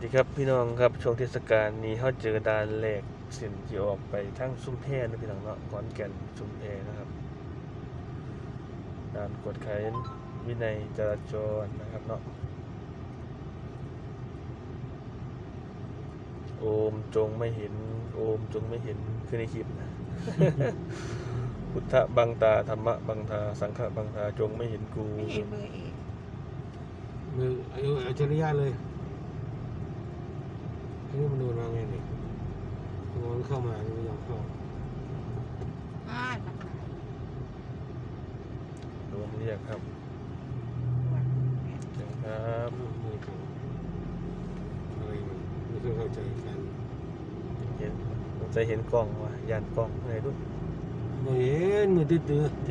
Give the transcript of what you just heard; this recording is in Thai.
สวัสดีครับพี่น้องครับช่วงเทศกาลนี้เขาเจอด่านแรกเส้นที่ออกไปทั้งซุ้มแพนะพี่น้องเนาะขอนแก่นซุ้มแพนะครับด่านกวดขันวินัยจราจรนะครับเนาะโอมจงไม่เห็น โอมจงไม่เห็นคือในคลิปนะพุทธบังตาธรรมะบังตาสังฆบังตาจงไม่เห็นกูไม่เห็นมือเอกมืออายุอัจฉริยะเลยอั นนี้มันโดนมาไงเนี่ยมันเข้ามามันไม่ยอมเข้าพลาดมันหายโดนเรียกครับด่วนเนี่ยเชิญครับมือเขาอะไรมันไม่เคยเข้าใจกันเห็นสงสัยเห็นกล้องว่ะยานกล้องไหนดูไม่เห็นมือตื้อเจ